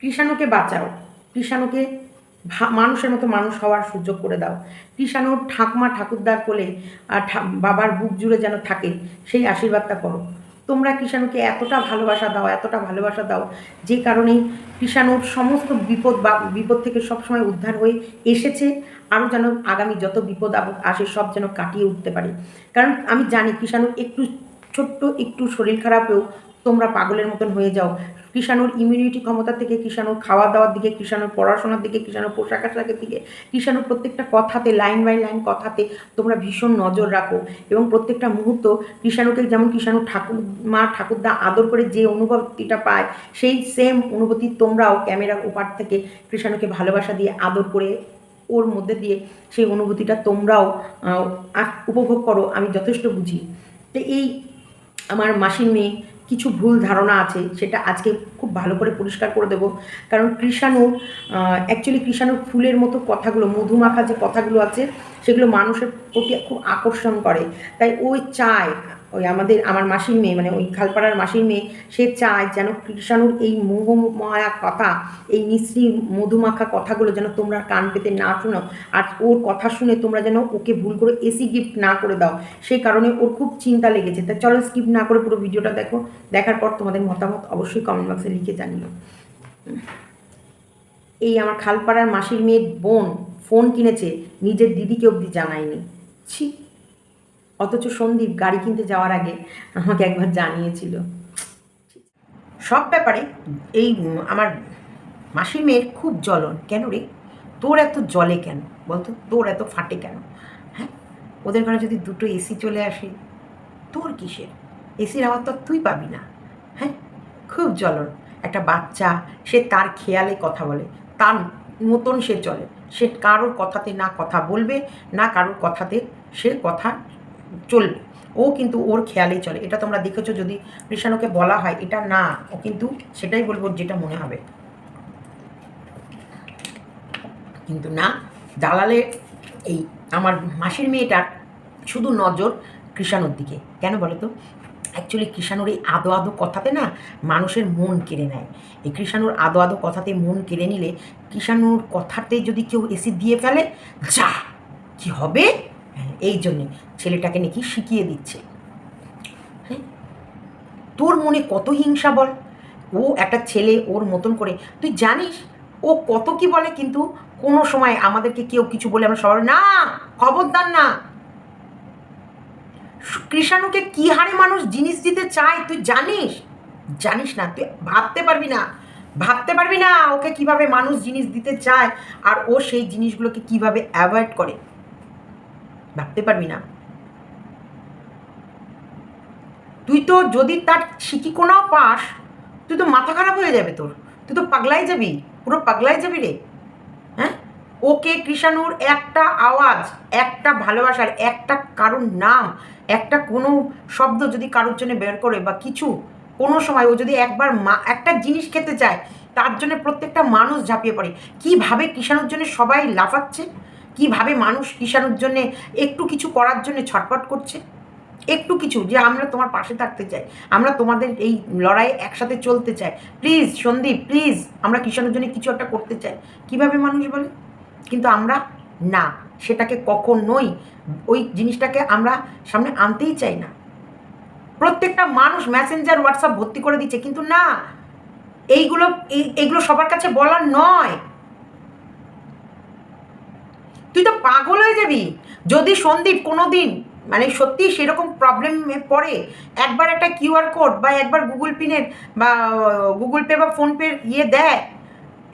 কৃষাণুকে বাঁচাও। কৃষাণুকে মানুষের মতো মানুষ হওয়ার সুযোগ করে দাও। কৃষাণুর ঠাকমা ঠাকুরদার কোলে আর বাবার বুক জুড়ে যেন থাকে, সেই আশীর্বাদটা করো। তোমরা কৃষাণুকে এতটা ভালোবাসা দাও, এতটা ভালোবাসা দাও, যে কারণে কৃষাণুর সমস্ত বিপদ বা বিপদ থেকে সবসময় উদ্ধার হয়ে এসেছে। আরও যেন আগামী যত বিপদ আসে, সব যেন কাটিয়ে উঠতে পারে। কারণ আমি জানি কৃষাণুর একটু ছোট্ট, একটু শরীর খারাপেও তোমরা পাগলের মতন হয়ে যাও। কৃষাণুর ইমিউনিটি ক্ষমতা থেকে কৃষাণুর খাওয়া দাওয়ার দিকে, কৃষাণুর পড়াশোনার দিকে, কৃষাণুর পোশাক আশাকের দিকে, কৃষাণুর প্রত্যেকটা কথাতে লাইন বাই লাইন কথাতে তোমরা ভীষণ নজর রাখো এবং প্রত্যেকটা মুহূর্ত কৃষাণুকে যেমন কৃষাণু ঠাকুর, মা ঠাকুরদা আদর করে যে অনুভূতিটা পায়, সেই সেম অনুভূতি তোমরাও ক্যামেরার ওপার থেকে কৃষাণুকে ভালোবাসা দিয়ে, আদর করে ওর মধ্যে দিয়ে সেই অনুভূতিটা তোমরাও উপভোগ করো। আমি যথেষ্ট বুঝি। তো এই আমার মাসির মেয়ে কিছু ভুল ধারণা আছে, সেটা আজকে খুব ভালো করে পরিষ্কার করে দেবো। কারণ কৃষাণু অ্যাকচুয়ালি কৃষাণু ফুলের মতো কথাগুলো মধুমাখা যে কথাগুলো আছে, সেগুলো মানুষের প্রতি খুব আকর্ষণ করে। তাই ওই চায় আমাদের, আমার মাসির মেয়ে মানে ওই খালপাড়ার মাসির মেয়ে, সে চায় যেন কৃষাণুর এই মোহমায়া কথা, এই মিশ্রি মধুমাখা কথাগুলো যেন তোমরা কান পেতে না শোনো, আর ওর কথা শুনে তোমরা যেন ওকে ভুল করে এসি গিফট না করে দাও। সেই কারণে ওর খুব চিন্তা লেগেছে। তা চলো স্কিপ না করে পুরো ভিডিওটা দেখো। দেখার পর তোমাদের মতামত অবশ্যই কমেন্ট বক্সে লিখে জানিও। এই আমার খালপাড়ার মাসির মেয়ের বোন ফোন কিনেছে, নিজের দিদিকে অবধি জানায়নি। ছি। অথচ সন্দীপ গাড়ি কিনতে যাওয়ার আগে আমাকে একবার জানিয়েছিল। সব ব্যাপারে এই আমার মাসির মেয়ের খুব জ্বলন। কেন রে? তোর এত জলে কেন? বলতো, তোর এত ফাটে কেন? হ্যাঁ? ওদের ঘরে যদি দুটো এসি চলে আসে, তোর কিসের? এসির হাওয়া তো তুই পাবি না। হ্যাঁ? খুব জ্বলন। একটা বাচ্চা, সে তার খেয়ালে কথা বলে। তার মতন সে চলে। সে কারোর কথাতে না কথা বলবে, না কারোর কথাতে সে কথা চলবে। ও কিন্তু ওর খেয়ালেই চলে। এটা তোমরা দেখেছ যদি কৃষাণুকে বলা হয়, এটা না, ও কিন্তু সেটাই বলব যেটা মনে হবে। কিন্তু না দালালের এই আমার মাসির মেয়েটার শুধু নজর কৃষাণুর দিকে। কেন বলো তো অ্যাকচুয়ালি কৃষাণুর এই আদো আদো কথাতে না মানুষের মন কেড়ে নেয়। এই কৃষাণুর আদো আদো কথাতে মন কেড়ে নিলে কৃষাণুর কথাতে যদি কেউ এসি দিয়ে ফেলে, যা! কি হবে? এই জন্যে ছেলেটাকে নাকি শিখিয়ে দিচ্ছে। হ্যাঁ? তোর মনে কত হিংসা বল? ও একটা ছেলে, ওর মতন করে। তুই জানিস, ও কত কি বলে কিন্তু কোনো সময় আমাদেরকে কেউ কিছু বলে আমরা সবাই না, খবরদার না। কৃষাণুকে কি হারে মানুষ জিনিস দিতে চায় তুই জানিস? জানিস না, তুই ভাবতে পারবি না। ভাবতে পারবি না ওকে কীভাবে মানুষ জিনিস দিতে চায় আর ও সেই জিনিসগুলোকে কীভাবে অ্যাভয়েড করে। ভাবতে পারবি না। তুই তো যদি তার শিকিকোনাও পাস, তুই তো মাথা খারাপ হয়ে যাবে তোর। তুই তো পাগলাই যাবি, পুরো পাগলাই যাবি রে। হ্যাঁ? ওকে কৃষাণুর একটা আওয়াজ, একটা ভালোবাসার, একটা কারোর নাম, একটা কোনো শব্দ যদি কারোর জন্য বের করে বা কিছু, কোনো সময় ও যদি একবার মা, একটা জিনিস খেতে চায়, তার জন্য প্রত্যেকটা মানুষ ঝাঁপিয়ে পড়ে। কীভাবে কৃষাণুর জন্য সবাই লাফাচ্ছে? কীভাবে মানুষ কৃষাণুর জন্যে একটু কিছু করার জন্য ছটপট করছে? একটু কিছু, যে আমরা তোমার পাশে থাকতে চাই, আমরা তোমাদের এই লড়াই একসাথে চলতে চাই। প্লিজ, সন্দীপ, প্লিজ, আমরা কিষাণের জন্য কিছু একটা করতে চাই। কীভাবে মানুষ বলে? কিন্তু আমরা না, সেটাকে কখনোই ওই জিনিসটাকে আমরা সামনে আনতেই চাই না। প্রত্যেকটা মানুষ মেসেঞ্জার হোয়াটসঅ্যাপ ভর্তি করে দিচ্ছে, কিন্তু না, এইগুলো, এই- এইগুলো সবার কাছে বলার নয়। তুই তো পাগল হয়ে যাবি। যদি সন্দীপ কোনো দিন মানে সত্যি সেরকম প্রবলেম পড়ে, একবার একটা কিউআর কোড বা একবার গুগল পিনের বা গুগল পে বা ফোনপের ইয়ে দেয়,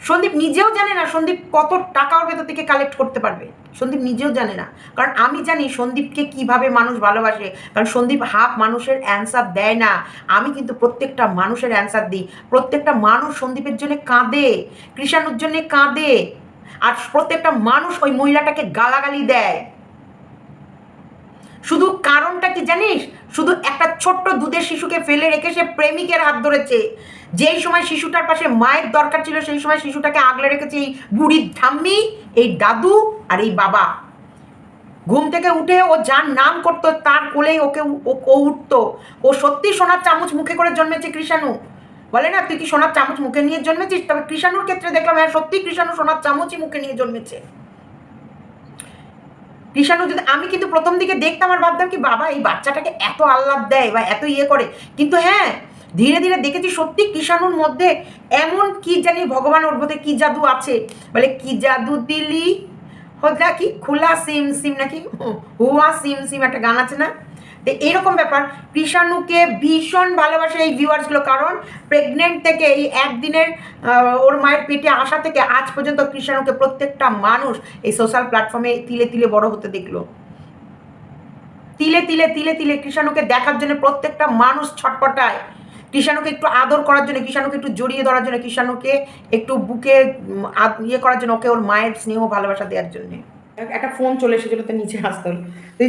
সন্দীপ নিজেও জানে না সন্দীপ কত টাকা ওর ভেতর থেকে কালেক্ট করতে পারবে। সন্দীপ নিজেও জানে না। কারণ আমি জানি সন্দীপকে কীভাবে মানুষ ভালোবাসে। কারণ সন্দীপ হাফ মানুষের অ্যান্সার দেয় না। আমি কিন্তু প্রত্যেকটা মানুষের অ্যান্সার দিই। প্রত্যেকটা মানুষ সন্দীপের জন্য কাঁদে। কৃষাণুর জন্য কাঁদে। আর প্রত্যেকটা মানুষ ওই মহিলাটাকে গালাগালি দেয়। শুধু কারণটা কি জানিস? শুধু একটা ছোট্ট দুধের শিশুকে ফেলে রেখে সে প্রেমিকের হাত ধরেছে। যেই সময় শিশুটার পাশে মায়ের দরকার ছিল, সেই সময় শিশুটাকে আগলে রেখেছে এই বুড়ির ঠাম্মি, এই দাদু আর এই বাবা। ঘুম থেকে উঠে ও যার নাম করতো তার কোলেই ওকে ও উঠতো। ও সত্যি সোনার চামচ মুখে করে জন্মেছে কৃষাণু। বলে না, তুই কি সোনার চামচ মুখে নিয়ে জন্মেছিস? তবে কৃষাণুর ক্ষেত্রে দেখলাম হ্যাঁ সত্যি কৃষাণু সোনার চামচই মুখে নিয়ে জন্মেছে। কৃষাণু যদি, আমি কিন্তু প্রথম দিকে দেখতাম আর ভাবতাম কি, বাবা, এই বাচ্চাটাকে এত আহ্লাদ দেয় বা এত ইয়ে করে। কিন্তু হ্যাঁ ধীরে ধীরে দেখেছি সত্যি কৃষাণুর মধ্যে এমন কি জানি ভগবান ওর মধ্যে কি জাদু আছে। বলে, কি জাদু দিলি? হোদা কি খোলা সিম সিম, নাকি হুয়া সিম সিম, একটা গান আছে না? তো এরকম ব্যাপার। কৃষাণুকে ভীষণ ভালোবাসে এই ভিউয়ার্সগুলো কারণ প্রেগনেন্ট থেকে এই একদিনের ওর মায়ের পেটে আসা থেকে আজ পর্যন্ত কৃষাণুকে প্রত্যেকটা মানুষ এই সোশ্যাল প্ল্যাটফর্মে তিলে তিলে বড় হতে দেখল। তিলে তিলে তিলে তিলে কৃষাণুকে দেখার জন্য প্রত্যেকটা মানুষ ছটপটায়। কৃষাণুকে একটু আদর করার জন্য, কৃষাণুকে একটু জড়িয়ে ধরার জন্য, কৃষাণুকে একটু বুকে ইয়ে করার জন্য ওকে ওর মায়ের স্নেহ ভালোবাসা দেওয়ার জন্যে। একটা ফোন চলে এসেছিল, তো নিচে আসতে তো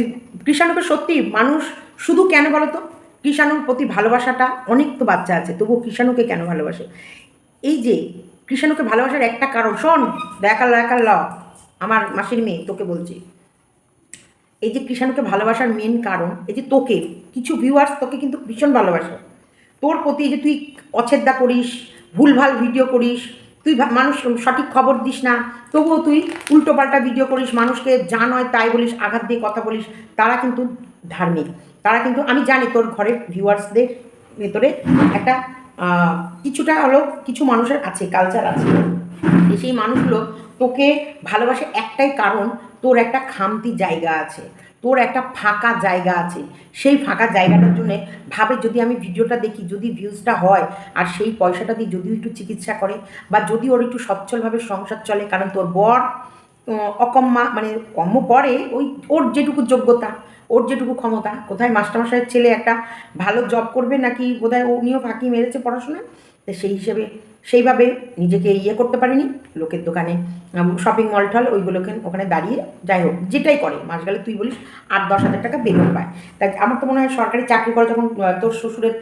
কৃষাণুকে সত্যি মানুষ শুধু কেন বলো তো? কৃষাণুর প্রতি ভালোবাসাটা অনেক তো বাচ্চা আছে, তবুও কৃষাণুকে কেন ভালোবাসে? এই যে কৃষাণুকে ভালোবাসার একটা কারণ, শোন দেখাল দেখাল ল, আমার মাসির মেয়ে, তোকে বলছি। এই যে কৃষাণুকে ভালোবাসার মেন কারণ, এই যে তোকে, কিছু ভিউয়ার্স তোকে কিন্তু ভীষণ ভালোবাসে। তোর প্রতি যে তুই অছেদ্দা করিস, ভুলভাল ভিডিও করিস তুই মানুষ সঠিক খবর দিস না, তবুও তুই উল্টোপাল্টা ভিডিও করিস, মানুষকে যা নয় তাই বলিস, আঘাত দিয়ে কথা বলিস, তারা কিন্তু ধার্মিক। তারা কিন্তু, আমি জানি তোর ঘরের ভিউয়ার্সদের ভেতরে একটা কিছুটা হলো কিছু মানুষের আছে কালচার আছে। সেই মানুষগুলো তোকে ভালোবাসে একটাই কারণ, তোর একটা খামতি জায়গা আছে। তোর একটা ফাঁকা জায়গা আছে। সেই ফাঁকা জায়গাটার জন্য ভাবে যদি আমি ভিডিওটা দেখি, যদি ভিউজটা হয় আর সেই পয়সাটা দিয়ে যদি একটু চিকিৎসা করে বা যদি ওর একটু সচ্ছলভাবে সংসার চলে, কারণ তোর বর অকম্মা মানে কর্ম করে ওই ওর যেটুকু যোগ্যতা, ওর যেটুকু ক্ষমতা। কোথায় মাস্টারমশাইয়ের ছেলে একটা ভালো জব করবে নাকি বোধহয় উনিও ফাঁকি মেরেছে পড়াশোনা তো সেই হিসেবে সেইভাবে নিজেকে ইয়ে করতে পারেনি। লোকের দোকানে শপিং মল টল ওইগুলোকে ওখানে দাঁড়িয়ে যাই হোক, যেটাই করে। মাস গেলে তুই বলিস আট দশ হাজার টাকা বেতন পায়। তাই আমার তো মনে হয় সরকারি চাকরি করে যখন তোর শ্বশুরের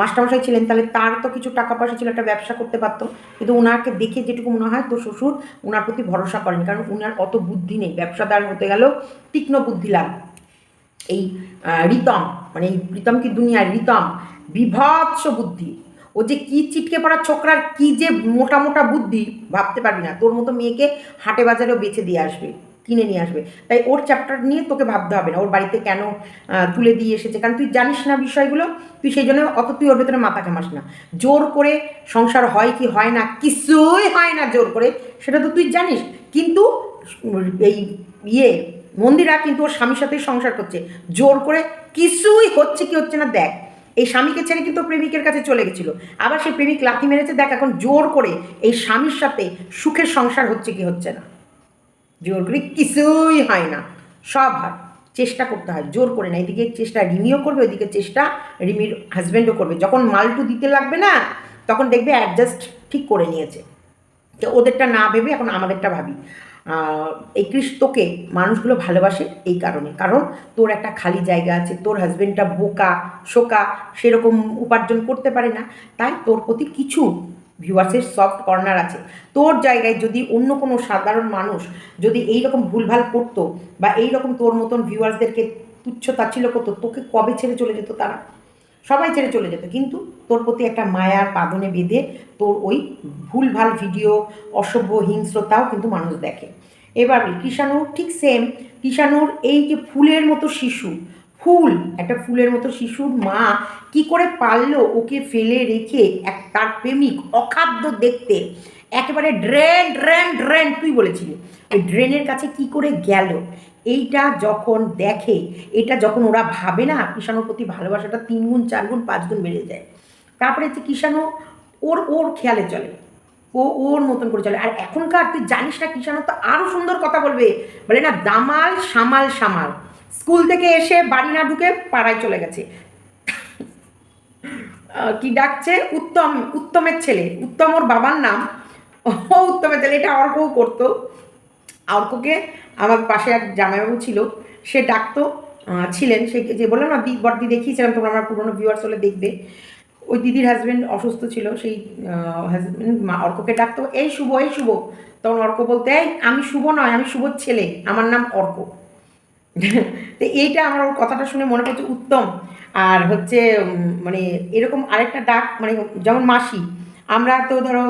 মাস্টারমশাই ছিলেন, তাহলে তার তো কিছু টাকা পয়সা ছিল, একটা ব্যবসা করতে পারতো। কিন্তু ওনাকে দেখে যেটুকু মনে হয় তোর শ্বশুর ওনার প্রতি ভরসা করেন। কারণ ওনার অত বুদ্ধি নেই। ব্যবসাদার হতে গেলেও তীক্ষ্ণ বুদ্ধি লাগবে এই রিতম মানে এই রিতম কি দুনিয়ার রিতম? বিভৎস বুদ্ধি। ও যে কি চিটকে পড়া ছোকরার কি যে মোটা মোটা বুদ্ধি, ভাবতে পারবি না। তোর মতো মেয়েকে হাটে বাজারেও বেছে দিয়ে আসবে, কিনে নিয়ে আসবে। তাই ওর চ্যাপ্টার নিয়ে তোকে ভাবতে হবে না। ওর বাড়িতে কেন তুলে দিয়ে এসেছে? কারণ তুই জানিস না বিষয়গুলো, তুই সেই জন্য অত তুই ওর ভেতরে মাথা ঘামাস না। জোর করে সংসার হয় কি হয় না, কিছুই হয় না জোর করে, সেটা তো তুই জানিস। কিন্তু এই ইয়ে মন্দিরা কিন্তু ওর স্বামীর সাথেই সংসার করছে। জোর করে কিছুই হচ্ছে কি হচ্ছে না দেখ। এই স্বামীকে ছেড়ে কিন্তু প্রেমিকের কাছে চলে গেছিল। আবার সেই প্রেমিক লাথি মেরেছে, দেখ এখন জোর করে এই স্বামীর সাথে সুখের সংসার হচ্ছে কি হচ্ছে না। জোর করে কিছুই হয় না। সব হয়। চেষ্টা করতে হয়। জোর করে না। এদিকে চেষ্টা রিমিও করবে ওইদিকে চেষ্টা রিমির হাজব্যান্ডও করবে। যখন মালটু দিতে লাগবে না, তখন দেখবে অ্যাডজাস্ট ঠিক করে নিয়েছে। তো ওদেরটা না ভেবে এখন আমাদেরটা ভাবি। এই কৃষ্ণকে মানুষগুলো ভালোবাসে এই কারণে। কারণ তোর একটা খালি জায়গা আছে, তোর হাজবেন্ডটা বোকা, শোকা, সেরকম উপার্জন করতে পারে না। তাই তোর প্রতি কিছু ভিউয়ার্সের সফট কর্নার আছে। তোর জায়গায় যদি অন্য কোনো সাধারণ মানুষ যদি এই রকম ভুলভাল করতো বা এই রকম তোর মতন ভিউয়ার্সদেরকে তুচ্ছ তাচ্ছিল্য করতো, তোকে কবে ছেড়ে চলে যেত তারা? সবাই ছেড়ে চলে যেত। কিন্তু তোর প্রতি একটা মায়ার বাঁধনে বেঁধে তোর ওই ভুলভাল ভিডিও, অসভ্য হিংস্রতাও কিন্তু মানুষ দেখে। এবার কৃষাণুর ঠিক সেম কৃষাণুর এই যে ফুলের মতো শিশু, ফুল, একটা ফুলের মতো শিশুর মা কি করে পারল ওকে ফেলে রেখে এক তার প্রেমিক অখাদ্য দেখতে? একেবারে ড্রেন ড্রেন ড্রেন তুই বলেছিলি। ড্রেনের কাছে কি করে গেল? এইটা যখন দেখে, এটা যখন ওরা ভাবে না, কিষাণুর প্রতি ভালোবাসাটা তিন গুণ চার গুণ পাঁচ গুণ বেড়ে যায়। তারপরে হচ্ছে কিষাণু ওর ওর খেয়ালে চলে। ও, ওর মতন করে চলে। আর এখনকার তুই জানিস না, কিষাণু তো আরও সুন্দর কথা বলবে। বলে না, দামাল, সামাল সামাল। স্কুল থেকে এসে বাড়ি না ঢুকে পাড়ায় চলে গেছে। কি ডাকছে? উত্তম, উত্তমের ছেলে। উত্তম ওর বাবার নাম। ও উত্তমের ছেলে, এটা অর্কও করতো। অর্ককে আমার পাশে এক জামাইবাবু ছিল, সে ডাকতো ছিলেন, সে যে বললাম না বড়দি দেখিয়েছিলাম, তোমরা আমার পুরোনো ভিউয়ার্স হলে দেখবে। ওই দিদির হাজব্যান্ড অসুস্থ ছিল, সেই হাজব্যান্ড মা অর্ককে ডাকতো, এই শুভ এই শুভ। তখন অর্ক বলতে, এই, আমি শুভ নয়, আমি শুভর ছেলে, আমার নাম অর্ক তো এইটা আমার ওর কথাটা শুনে মনে পড়ছে উত্তম। আর হচ্ছে মানে এরকম আরেকটা ডাক মানে যেমন মাসি, আমরা তো ধরো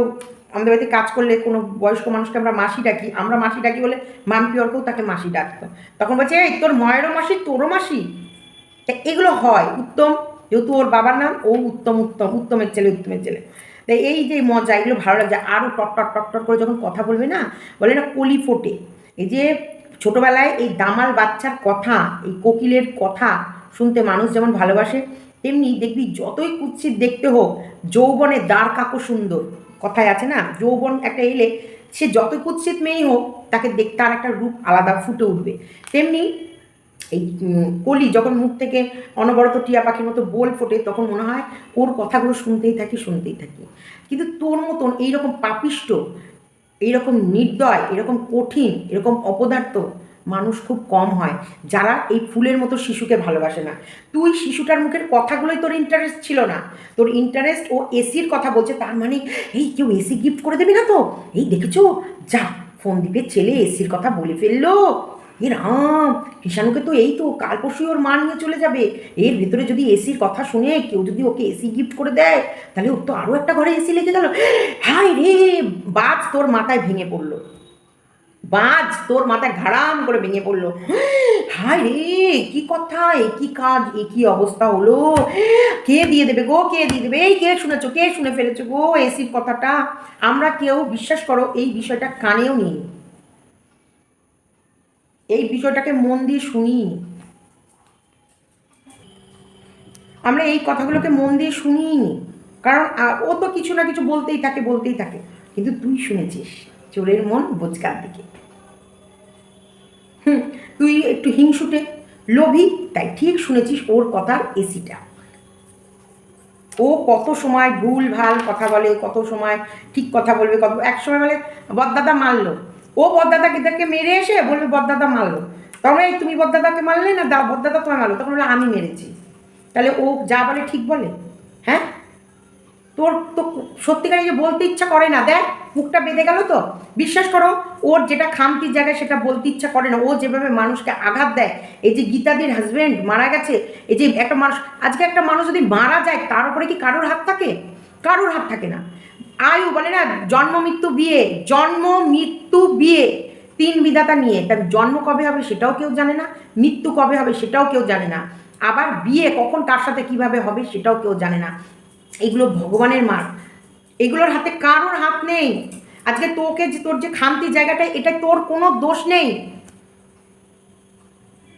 আমাদের বাড়িতে কাজ করলে কোনো বয়স্ক মানুষকে আমরা মাসি ডাকি, আমরা মাসি ডাকি বলে মাম্পি অর্কও তাকে মাসি ডাকতো। তখন বলছে, এই, তোর ময়েরও মাসি, তোরও মাসি? তা এগুলো হয়, উত্তম, যেহেতু ওর বাবার নাম, ও উত্তম উত্তম, উত্তমের ছেলে উত্তমের ছেলে। তাই এই যে মজা, এগুলো ভালো লাগছে। আরও টক টক টক টক করে যখন কথা বলবে না, বলে না, কলি ফোটে। এই যে ছোটোবেলায় এই দামাল বাচ্চার কথা, এই কোকিলের কথা শুনতে মানুষ যেমন ভালোবাসে, তেমনি দেখবি যতই কুৎসিত দেখতে হোক, যৌবনে দ্বার কাকু সুন্দর। কথায় আছে না, যৌবন একটা এলে সে যত কুৎসিত মেয়েই হোক, তাকে দেখতে আর একটা রূপ আলাদা ফুটে উঠবে। তেমনি এই কলি যখন মুখ থেকে অনবরত টিয়া পাখির মতো বোল ফোটে, তখন মনে হয় ওর কথাগুলো শুনতেই থাকি শুনতেই থাকি। কিন্তু তোর মতন এইরকম পাপিষ্ট, এইরকম নির্দয়, এরকম কঠিন, এরকম অপদার্থ মানুষ খুব কম হয়, যারা এই ফুলের মতো শিশুকে ভালোবাসে না। তুই শিশুটার মুখের কথাগুলোই তোর ইন্টারেস্ট ছিল না। তোর ইন্টারেস্ট ও এসির কথা বলছে, তার মানে এই কেউ এসি গিফট করে দেবে না তো? এই দেখেছ? যা ফোন দিবে ছেলে এসির কথা বলে ফেলল। এ রাম, কৃষাণুকে তো এই তো, কাল পরশুই ওর মা নিয়ে চলে যাবে। এর ভেতরে যদি এসির কথা শুনে কেউ যদি ওকে এসি গিফট করে দেয়, তাহলে ওর তো আরও একটা ঘরে এসি লেগে গেল। হাই রে, বাজ তোর মাথায় ভেঙে পড়ল। বাজ তোর মাথায় ঘাড়াম করে ভেঙে পড়ল। হাই রে, কি কথা, এ কি কাজ, এ কি অবস্থা হলো? কে দিয়ে দেবে গো, কে দিয়ে দেবে? এই কে শুনেছো, কে শুনে ফেলেছো গো এসির কথাটা? আমরা কেউ বিশ্বাস করো, এই বিষয়টা কানেও নিই। এই বিষয়টাকে মন দিয়ে শুনি। আমরা এই কথাগুলোকে মন দিয়ে শুনিই নি। কারণ ও তো কিছু না কিছু বলতেই থাকে বলতেই থাকে। কিন্তু তুই শুনেছিস। চোরের মন বোচকার দিকে। হুম, তুই একটু হিংসুটে, লোভী, তাই ঠিক শুনেছিস ওর কথার এসিটা। ও কত সময় ভুল, ভালো কথা বলে, কত সময় ঠিক কথা বলবে, কত, এক সময় বলে, বদদাদা মারলো। ও বদদাদাকে দেখে মেরে এসে বলবে, বদদাদা মারলো। তখন এই তুমি বদদাদাকে মারলে না দা বদদাদা তোমায় মারলো। তখন বলে, আমি মেরেছি। তাহলে ও যা বলে ঠিক বলে হ্যাঁ? তোর তো সত্যিকারে যে বলতে ইচ্ছা করে না, দেখ, মুখটা বেঁধে গেল তো। বিশ্বাস করো, ওর যেটা খামতির জায়গায় সেটা বলতে ইচ্ছা করে না। ও যেভাবে মানুষকে আঘাত দেয়, এই যে গীতাদির হাজব্যান্ড মারা গেছে, এই যে একটা মানুষ, আজকে একটা মানুষ যদি মারা যায়, তার উপরে কি কারোর হাত থাকে? কারোর হাত থাকে না। আয়ু বলে না, জন্ম, মৃত্যু, বিয়ে, জন্ম, মৃত্যু, বিয়ে, তিন বিধাতা নিয়ে। তার জন্ম কবে হবে সেটাও কেউ জানে না, মৃত্যু কবে হবে সেটাও কেউ জানে না। আবার বিয়ে কখন কার সাথে কীভাবে হবে সেটাও কেউ জানে না। এগুলো ভগবানের মার এগুলোর হাতে কারোর হাত নেই। আজকে তোকে যে, তোর যে খামতি জায়গাটা, এটা তোর কোনো দোষ নেই।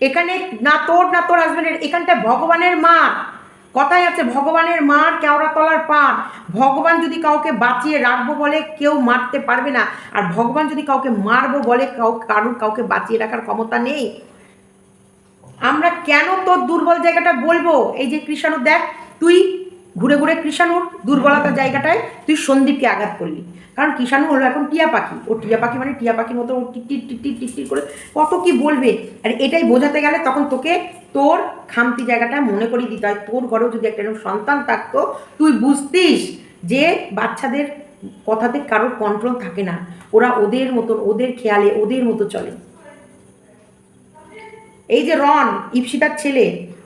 এখানে না তোর না তোর হাজবেন্ডের এখানটা ভগবানের মার কথাই আছে ভগবানের মার কেওড়া তলার পার। ভগবান যদি কাউকে বাঁচিয়ে রাখব বলে কেউ মারতে পারবে না। আর ভগবান যদি কাউকে মারবো বলে কাউ, কারোর কাউকে বাঁচিয়ে রাখার ক্ষমতা নেই। আমরা কেন তোর দুর্বল জায়গাটা বলব? এই যে কৃষাণু দেখ, তুই ঘুরে ঘুরে কৃষাণুর দুর্বলতার জায়গাটায় তুই সন্দীপকে আঘাত করলি। কারণ কৃষাণু হলো এখন টিয়া পাখি। ও টিয়া পাখি মানে টিয়া পাখির মতো ও টিকটির টিকটির টিকটির করে কত কি বলবে? আর এটাই বোঝাতে গেলে তখন তোকে তোর খামতি জায়গাটা মনে করিয়ে দিতে হয়। তোর ঘরেও যদি একটা এরকম সন্তান থাকতো, তুই বুঝতিস যে বাচ্চাদের কথাতে কারোর কন্ট্রোল থাকে না। ওরা ওদের মতন, ওদের খেয়ালে, ওদের মতো চলে। এই যে রন, ইপসিতার ছেলে,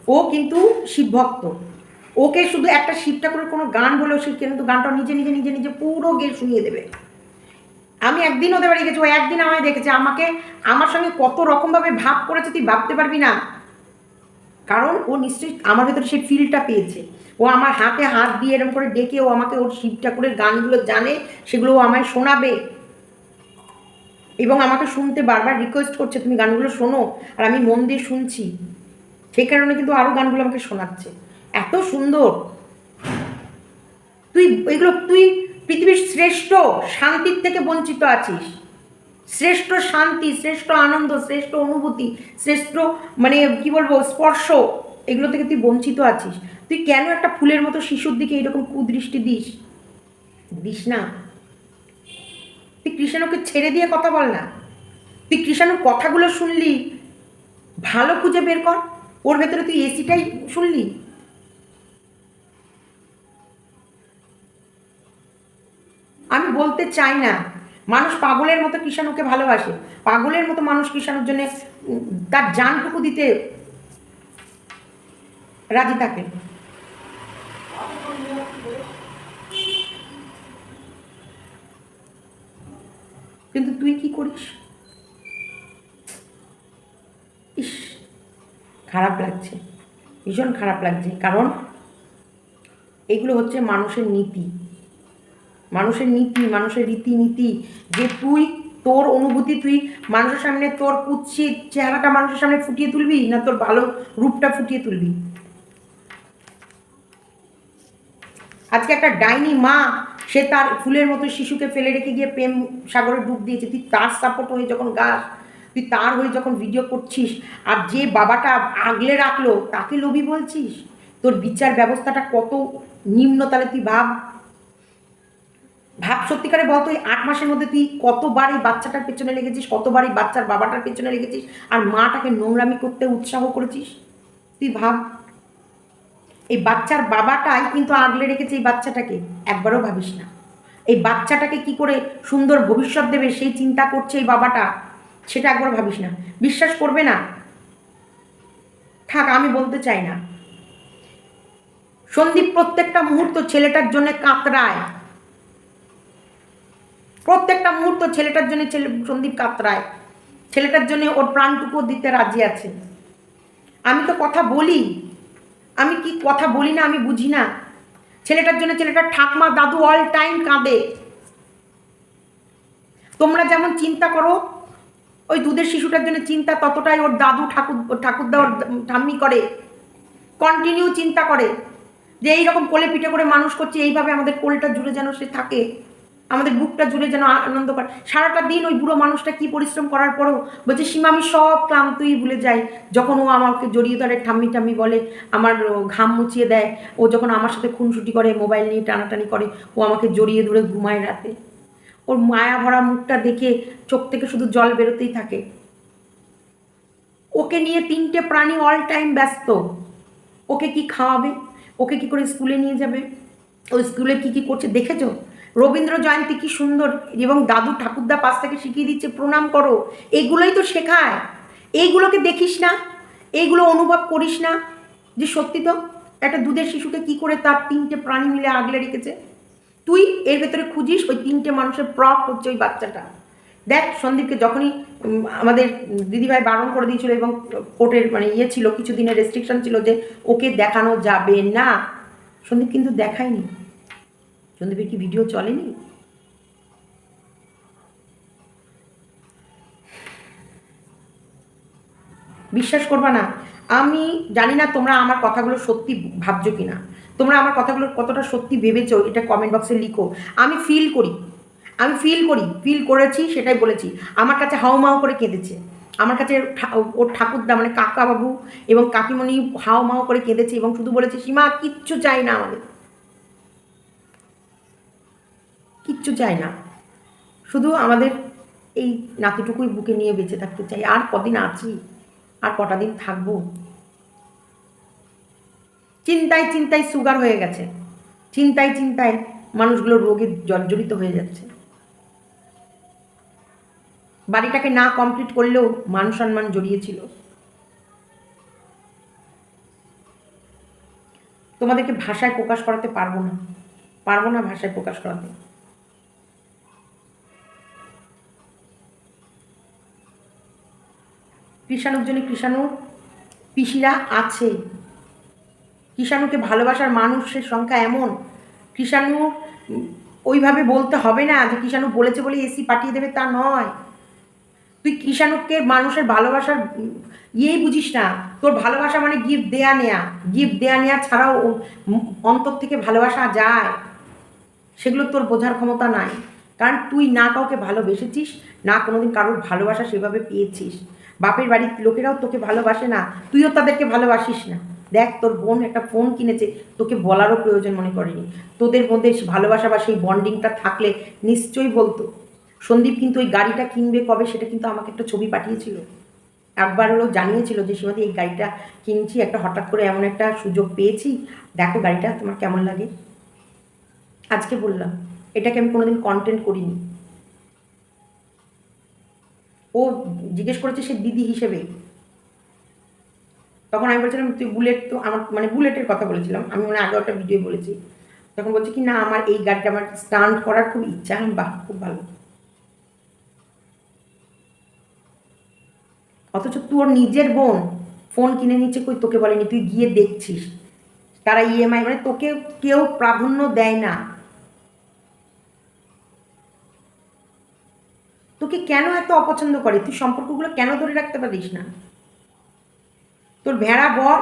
ও কিন্তু শিবভক্ত। ওকে শুধু একটা শিব ঠাকুরের কোনো গান বলেও সে কিন্তু গানটা নিজে নিজে নিজে নিজে পুরো গিয়ে শুনিয়ে দেবে। আমি একদিন ওদের বাড়ি গেছি, ও একদিন আমায় দেখেছে, আমাকে আমার সঙ্গে কত রকমভাবে ভাব করেছে, তুই ভাবতে পারবি না। কারণ ও নিশ্চয়ই আমার ভেতরে সেই ফিলটা পেয়েছে। ও আমার হাতে হাত দিয়ে এরকম করে ডেকে ও আমাকে ওর শিব ঠাকুরের গানগুলো জানে, সেগুলো ও আমায় শোনাবে। এবং আমাকে শুনতে বারবার রিকোয়েস্ট করছে, তুমি গানগুলো শোনো। আর আমি মন দিয়ে শুনছি। সেই কারণে কিন্তু আরও গানগুলো আমাকে শোনাচ্ছে। এত সুন্দর। তুই এগুলো, তুই পৃথিবীর শ্রেষ্ঠ শান্তির থেকে বঞ্চিত আছিস। শ্রেষ্ঠ শান্তি, শ্রেষ্ঠ আনন্দ, শ্রেষ্ঠ অনুভূতি, শ্রেষ্ঠ মানে কি বলব, স্পর্শ, এগুলো থেকে তুই বঞ্চিত আছিস। তুই কেন একটা ফুলের মতো শিশুর দিকে এরকম কুদৃষ্টি দিস? দিস না। তুই কৃষাণুকে ছেড়ে দিয়ে কথা বল না। তুই কৃষাণুর কথাগুলো শুনলি, ভালো খুঁজে বের কর। ওর ভেতরে তুই এসিটাই শুনলি? আমি বলতে চাই না। মানুষ পাগলের মতো কৃষাণুকে ভালোবাসে। পাগলের মতো মানুষ কৃষাণুর জন্য তার জানটুকু দিতে রাজি থাকে। কিন্তু তুই কি করিস? ইস, খারাপ লাগছে। ভীষণ খারাপ লাগছে। কারণ এগুলো হচ্ছে মানুষের নীতি। মানুষের নীতি, মানুষের রীতিনীতি, যে তুই তোর অনুভূতি, তুই মানুষের সামনে তোর কুৎসিত চেহারাটা মানুষের সামনে ফুটিয়ে তুলবি না তোর ভালো রূপটা ফুটিয়ে তুলবি? আজকে একটা ডাইনি মা, সে তার ফুলের মতো শিশুকে ফেলে রেখে গিয়ে প্রেম সাগরে ডুব দিয়েছে। তুই তার সাপোর্ট হয়ে যখন গাছ তুই তার হয়ে যখন ভিডিও করছিস, আর যে বাবাটা আগলে রাখল, তাকে লোভী বলছিস? তোর বিচার ব্যবস্থাটা কত নিম্ন নিম্নতালে তুই ভাব। ভাব সত্যিকারে বলতো, এই আট মাসের মধ্যে তুই কতবার এই বাচ্চাটার পেছনে লেগেছিস কতবার এই বাচ্চার বাবাটার পেছনে লেগেছিস, আর মাটাকে নোংরামি করতে উৎসাহ করেছিস? তুই ভাব। এই বাচ্চার বাবাটাই কিন্তু আগলে রেখেছে এই বাচ্চাটাকে। একবারও ভাবিস না। এই বাচ্চাটাকে কি করে সুন্দর ভবিষ্যৎ দেবে সেই চিন্তা করছে এই বাবাটা, সেটা একবার ভাবিস না। বিশ্বাস করবে না? থাক, আমি বলতে চাই না। সন্দীপ প্রত্যেকটা মুহূর্ত ছেলেটার জন্য কাতরায়। প্রত্যেকটা মুহূর্ত ছেলেটার জন্য ছেলে সন্দীপ কাতরায়। ছেলেটার জন্য ওর প্রাণটুকু দিতে রাজি আছে। আমি তো কথা বলি। আমি কি কথা বলি না আমি বুঝি না। ছেলেটার জন্য ছেলেটার ঠাকমা দাদু অল টাইম কাঁদে। তোমরা যেমন চিন্তা করো, ওই দুধের শিশুটার জন্য চিন্তা ততটাই ওর দাদু ঠাকুর ঠাকুরদা ওর ঠাম্মি করে। কন্টিনিউ চিন্তা করে যে এইরকম কোলে পিঠে করে মানুষ করছে, এইভাবে আমাদের কোলটা জুড়ে যেন সে থাকে। আমাদের বুকটা জুড়ে যেন আনন্দ করে সারাটা দিন ওই বুড়ো মানুষটা কি পরিশ্রম করার পরেও বলছে, সীমা, আমি সব ক্লান্তই ভুলে যাই। যখন ও আমাকে জড়িয়ে ধরে, ঠাম্মি ঠাম্মি বলে, আমার ঘাম মুছিয়ে দেয়। ও যখন আমার সাথে খুনসুটি করে, মোবাইল নিয়ে টানাটানি করে, ও আমাকে জড়িয়ে ধরে ঘুমায় রাতে। ওর মায়া ভরা মুখটা দেখে চোখ থেকে শুধু জল বেরোতেই থাকে। ওকে নিয়ে তিনটে প্রাণী অল টাইম ব্যস্ত। ওকে কি খাওয়াবে? ওকে কি করে স্কুলে নিয়ে যাবে? ওই স্কুলে কি কি করছে, দেখেছ? রবীন্দ্র জয়ন্তী কি সুন্দর, এবং দাদু ঠাকুরদা পাশ থেকে শিখিয়ে দিচ্ছে, প্রণাম করো। এগুলোই তো শেখায়। এইগুলোকে দেখিস না, এইগুলো অনুভব করিস না। যে সত্যি তো, একটা দুধের শিশুকে কি করে তার তিনটে প্রাণী মিলে আগলে রেখেছে? তুই এর ভেতরে খুঁজিস, ওই তিনটে মানুষের প্রপ হচ্ছে ওই বাচ্চাটা। দেখ, সন্দীপকে যখনই আমাদের দিদিভাই বারণ করে দিয়েছিল এবং কোর্টের মানে ইয়ে ছিল কিছু দিনের রেস্ট্রিকশন ছিল যে ওকে দেখানো যাবে না। সন্দীপ কিন্তু দেখায়নি। সন্দীপের কি ভিডিও চলেনি? বিশ্বাস করবা না, আমি জানি না তোমরা আমার কথাগুলো সত্যি ভাবছ কি না তোমরা আমার কথাগুলো কতটা সত্যি ভেবেছো, এটা কমেন্ট বক্সে লিখো। আমি ফিল করি, আমি ফিল করি ফিল করেছি, সেটাই বলেছি। আমার কাছে হাউমাউ করে কেঁদেছে। আমার কাছে ওর ঠাকুরদা মানে কাকা বাবু এবং কাকিমণি হাও মাও করে কেঁদেছে এবং শুধু বলেছে, সীমা, কিচ্ছু চাই না আমাদের। কিচ্ছু চাই না। শুধু আমাদের এই নাতিটুকুই বুকে নিয়ে বেঁচে থাকতে চাই। আর কদিন আছি, আর কটা দিন থাকব? চিন্তায় চিন্তায় সুগার হয়ে গেছে। চিন্তায় চিন্তায় মানুষগুলো রোগে জর্জরিত হয়ে যাচ্ছে। বাড়িটাকে না কমপ্লিট করলেও মান সম্মান জড়িয়েছিল। তোমাদেরকে ভাষায় প্রকাশ করাতে পারব না। পারব না ভাষায় প্রকাশ করাতে। কৃষাণুর জন্য কৃষাণুর পিসিরা আছে। কৃষাণুকে ভালোবাসার মানুষের সংখ্যা এমন। কৃষাণু ওইভাবে বলতে হবে না যে কৃষাণু বলেছে বলে এসি পাঠিয়ে দেবে তা নয়। তুই কৃষাণুকে মানুষের ভালোবাসার ইয়েই বুঝিস না। তোর ভালোবাসা মানে গিফট দেয়া নেয়া। গিফট দেয়া নেয়া ছাড়াও অন্তর থেকে ভালোবাসা যায়। সেগুলো তোর বোঝার ক্ষমতা নাই। কারণ তুই না কাউকে ভালোবেসেছিস, না কোনোদিন কারোর ভালোবাসা সেভাবে পেয়েছিস। বাপের বাড়ির লোকেরাও তোকে ভালোবাসে না, তুইও তাদেরকে ভালোবাসিস না। দেখ, তোর বোন একটা ফোন কিনেছে, তোকে বলারও প্রয়োজন মনে করেনি। তোদের মধ্যে ভালোবাসা বা সেই বন্ডিংটা থাকলে নিশ্চয়ই বলতো। সন্দীপ কিন্তু ওই গাড়িটা কিনবে কবে সেটা কিন্তু আমাকে একটা ছবি পাঠিয়েছিল। একবার হলো জানিয়েছিল যে, সীমাদি, এই গাড়িটা কিনছি, একটা হঠাৎ করে এমন একটা সুযোগ পেয়েছি। দেখো গাড়িটা, তোমার কেমন লাগে? আজকে বললাম, এটাকে আমি কোনোদিন কন্টেন্ট করিনি। ও জিজ্ঞেস করেছে সে দিদি হিসেবে। তখন আমি বলছিলাম, তুই বুলেট তো আমার মানে বুলেটের কথা বলেছিলাম। আমি মানে আগে একটা ভিডিও বলেছি। তখন বলছি কি, না, আমার এই গাড়িটা আমার স্টান্ট করার খুব ইচ্ছা। আমি, বাহ, খুব ভালো। অথচ তোর নিজের বোন ফোন কিনে নিচ্ছে কই তোকে বলেনি? তুই গিয়ে দেখছিস। তারা ইএমআই মানে তোকে কেউ প্রাধান্য দেয় না। তোকে কেন এত অপছন্দ করে? তুই সম্পর্কগুলো কেন ধরে রাখতে পারিস না? তোর ভেড়া বর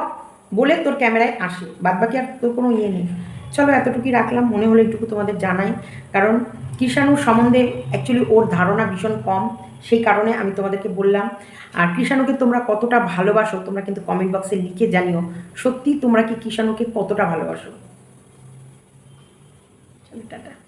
বলে তোর ক্যামেরায় আসে বাদ বাকি আর তোর কোনো ইয়ে নেই। চলো এতটুকুই রাখলাম, মনে হলো এইটুকু তোমাদের জানাই। কারণ কৃষাণুর সম্বন্ধে অ্যাকচুয়ালি ওর ধারণা ভীষণ কম, সেই কারণে আমি তোমাদেরকে বললাম। আর কৃষাণুকে তোমরা কতটা ভালোবাসো, তোমরা কিন্তু কমেন্ট বক্সে লিখে জানিও। সত্যি তোমরা কি কৃষাণুকে কতটা ভালোবাসো? টাটা।